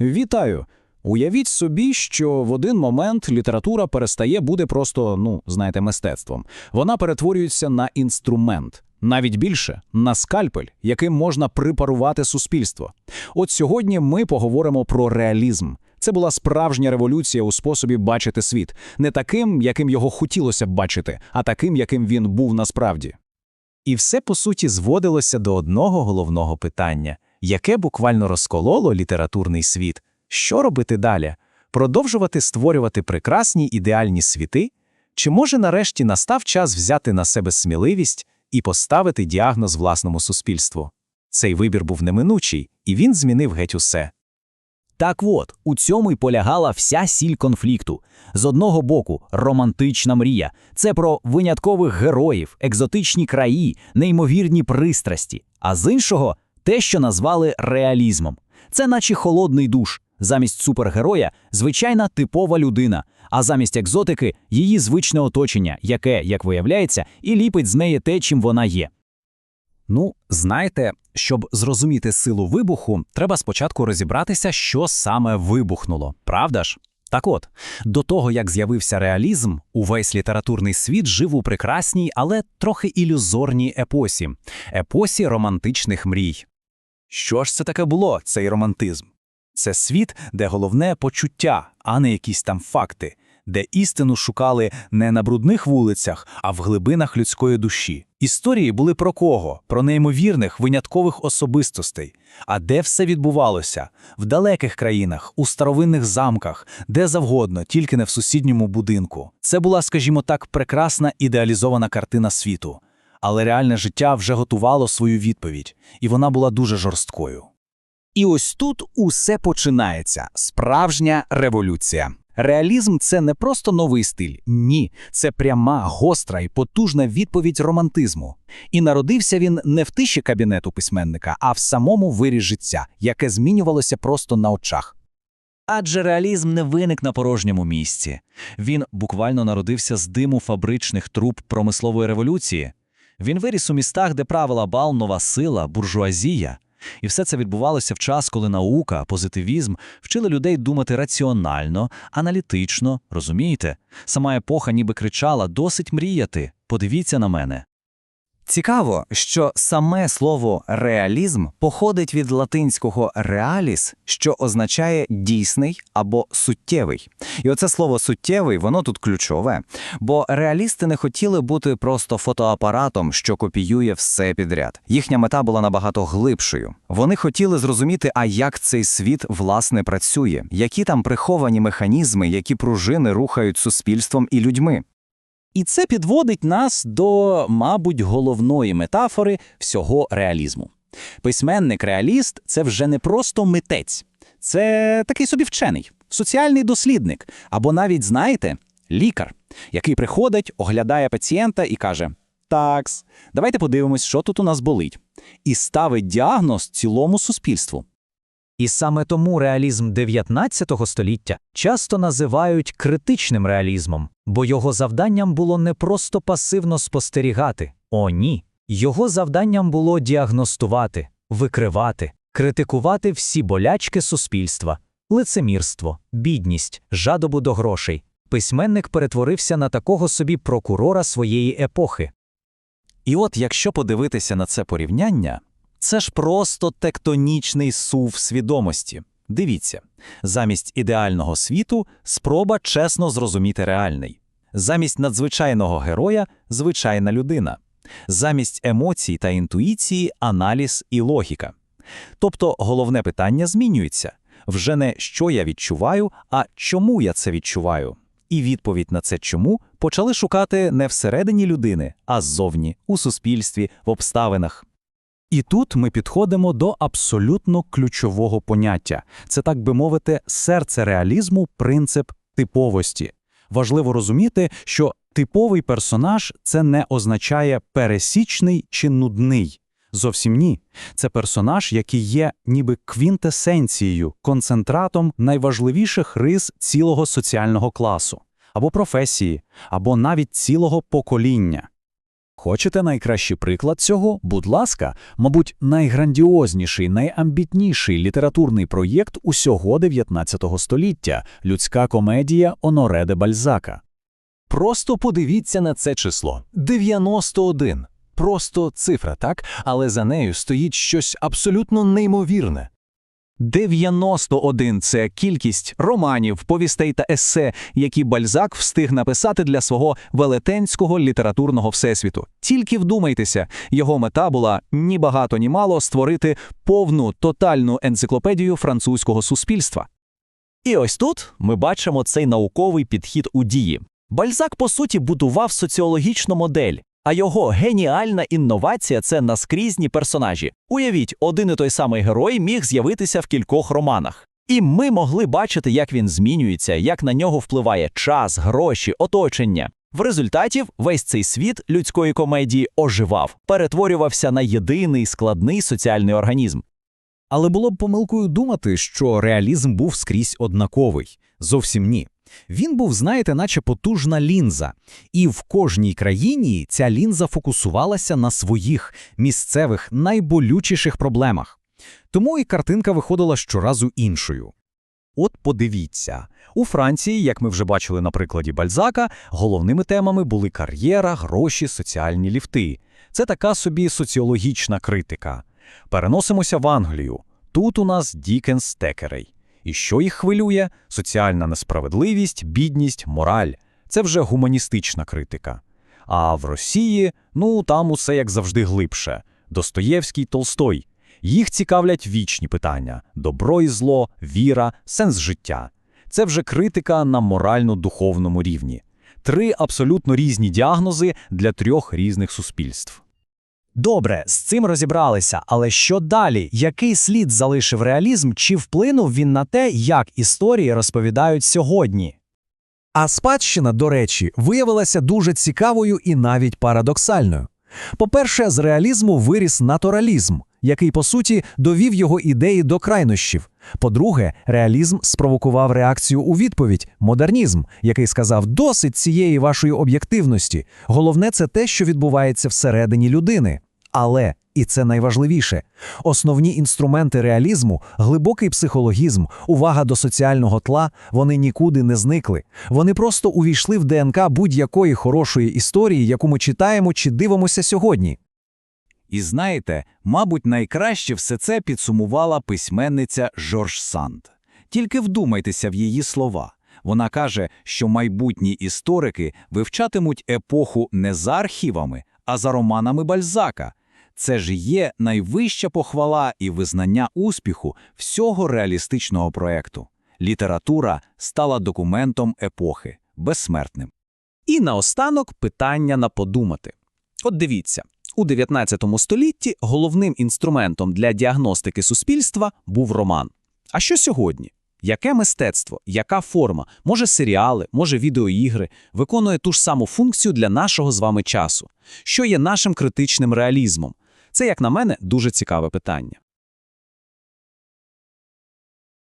Вітаю! Уявіть собі, що в один момент література перестає бути просто, ну, знаєте, мистецтвом. Вона перетворюється на інструмент, навіть більше на скальпель, яким можна припарувати суспільство. От сьогодні ми поговоримо про реалізм. Це була справжня революція у способі бачити світ, не таким, яким його хотілося б бачити, а таким, яким він був насправді. І все, по суті, зводилося до одного головного питання, яке буквально розкололо літературний світ. Що робити далі? Продовжувати створювати прекрасні ідеальні світи? Чи може нарешті настав час взяти на себе сміливість і поставити діагноз власному суспільству? Цей вибір був неминучий, і він змінив геть усе. Так от, у цьому й полягала вся сіль конфлікту. З одного боку, романтична мрія це про виняткових героїв, екзотичні краї, неймовірні пристрасті, а з іншого те, що назвали реалізмом. Це наче холодний душ. Замість супергероя звичайна типова людина, а замість екзотики її звичне оточення, яке, як виявляється, і ліпить з неї те, чим вона є. Ну, знаєте, щоб зрозуміти силу вибуху, треба спочатку розібратися, що саме вибухнуло, правда ж? Так от, до того, як з'явився реалізм, увесь літературний світ жив у прекрасній, але трохи ілюзорній епосі епосі романтичних мрій. Що ж це таке було, цей романтизм? Це світ, де головне почуття, а не якісь там факти, де істину шукали не на брудних вулицях, а в глибинах людської душі. Історії були про кого? Про неймовірних виняткових особистостей. А де все відбувалося? В далеких країнах, у старовинних замках, де завгодно, тільки не в сусідньому будинку. Це була, скажімо так, прекрасна ідеалізована картина світу. Але реальне життя вже готувало свою відповідь, і вона була дуже жорсткою. І ось тут усе починається справжня революція. Реалізм це не просто новий стиль, ні, це пряма, гостра і потужна відповідь романтизму. І народився він не в тиші кабінету письменника, а в самому вирі життя, яке змінювалося просто на очах. Адже реалізм не виник на порожньому місці. Він буквально народився з диму фабричних труб промислової революції. Він виріс у містах, де правила бал, нова сила, буржуазія. І все це відбувалося в час, коли наука, позитивізм вчили людей думати раціонально, аналітично, розумієте? Сама епоха ніби кричала «досить мріяти, подивіться на мене». Цікаво, що саме слово реалізм походить від латинського реаліс, що означає дійсний або суттєвий. І оце слово суттєвий, воно тут ключове, бо реалісти не хотіли бути просто фотоапаратом, що копіює все підряд. Їхня мета була набагато глибшою. Вони хотіли зрозуміти, а як цей світ власне працює, які там приховані механізми, які пружини рухають суспільством і людьми. І це підводить нас до, мабуть, головної метафори всього реалізму. Письменник-реаліст це вже не просто митець, це такий собі вчений, соціальний дослідник, або навіть, знаєте, лікар, який приходить, оглядає пацієнта і каже: Такс, давайте подивимось, що тут у нас болить, і ставить діагноз цілому суспільству. І саме тому реалізм 19 століття часто називають критичним реалізмом, бо його завданням було не просто пасивно спостерігати. О, ні. Його завданням було діагностувати, викривати, критикувати всі болячки суспільства, лицемірство, бідність, жадобу до грошей. Письменник перетворився на такого собі прокурора своєї епохи. І от якщо подивитися на це порівняння, це ж просто тектонічний сув свідомості. Дивіться, замість ідеального світу спроба чесно зрозуміти реальний, замість надзвичайного героя звичайна людина, замість емоцій та інтуїції аналіз і логіка. Тобто головне питання змінюється вже не що я відчуваю, а чому я це відчуваю. І відповідь на це чому почали шукати не всередині людини, а ззовні, у суспільстві, в обставинах. І тут ми підходимо до абсолютно ключового поняття. Це, так би мовити, серце реалізму, принцип типовості. Важливо розуміти, що типовий персонаж це не означає пересічний чи нудний. Зовсім ні. Це персонаж, який є ніби квінтесенцією, концентратом найважливіших рис цілого соціального класу, або професії, або навіть цілого покоління. Хочете найкращий приклад цього? Будь ласка, мабуть, найграндіозніший, найамбітніший літературний проєкт усього 19 століття – людська комедія Оноре де Бальзака. Просто подивіться на це число 91. Просто цифра, так? Але за нею стоїть щось абсолютно неймовірне. 91 – це кількість романів, повістей та есе, які Бальзак встиг написати для свого велетенського літературного всесвіту. Тільки вдумайтеся, його мета була ні багато, ні мало створити повну тотальну енциклопедію французького суспільства. І ось тут ми бачимо цей науковий підхід у дії. Бальзак, по суті, будував соціологічну модель, а його геніальна інновація це наскрізні персонажі. Уявіть, один і той самий герой міг з'явитися в кількох романах. І ми могли бачити, як він змінюється, як на нього впливає час, гроші, оточення. В результаті весь цей світ людської комедії оживав, перетворювався на єдиний складний соціальний організм. Але було б помилкою думати, що реалізм був скрізь однаковий. Зовсім ні. Він був, знаєте, наче потужна лінза. І в кожній країні ця лінза фокусувалася на своїх місцевих найболючіших проблемах. Тому і картинка виходила щоразу іншою. От подивіться, у Франції, як ми вже бачили на прикладі Бальзака, головними темами були кар'єра, гроші, соціальні ліфти. Це така собі соціологічна критика. Переносимося в Англію. Тут у нас Дікенс Текерей. І що їх хвилює? Соціальна несправедливість, бідність, мораль. Це вже гуманістична критика. А в Росії, ну там усе як завжди глибше. Достоєвський, Толстой. Їх цікавлять вічні питання: добро і зло, віра, сенс життя. Це вже критика на морально-духовному рівні. Три абсолютно різні діагнози для трьох різних суспільств. Добре, з цим розібралися, але що далі? Який слід залишив реалізм, чи вплинув він на те, як історії розповідають сьогодні? А спадщина, до речі, виявилася дуже цікавою і навіть парадоксальною. По-перше, з реалізму виріс натуралізм, який, по суті, довів його ідеї до крайнощів. По-друге, реалізм спровокував реакцію у відповідь модернізм, який сказав досить цієї вашої об'єктивності. Головне це те, що відбувається всередині людини. Але, і це найважливіше, основні інструменти реалізму, глибокий психологізм, увага до соціального тла, вони нікуди не зникли. Вони просто увійшли в ДНК будь-якої хорошої історії, яку ми читаємо чи дивимося сьогодні. І знаєте, мабуть, найкраще все це підсумувала письменниця Жорж Санд. Тільки вдумайтеся в її слова. Вона каже, що майбутні історики вивчатимуть епоху не за архівами, а за романами Бальзака. Це ж є найвища похвала і визнання успіху всього реалістичного проекту. Література стала документом епохи, безсмертним. І наостанок питання на подумати. От дивіться, у 19 столітті головним інструментом для діагностики суспільства був роман. А що сьогодні? Яке мистецтво, яка форма, може серіали, може відеоігри, виконує ту ж саму функцію для нашого з вами часу? Що є нашим критичним реалізмом? Це, як на мене, дуже цікаве питання.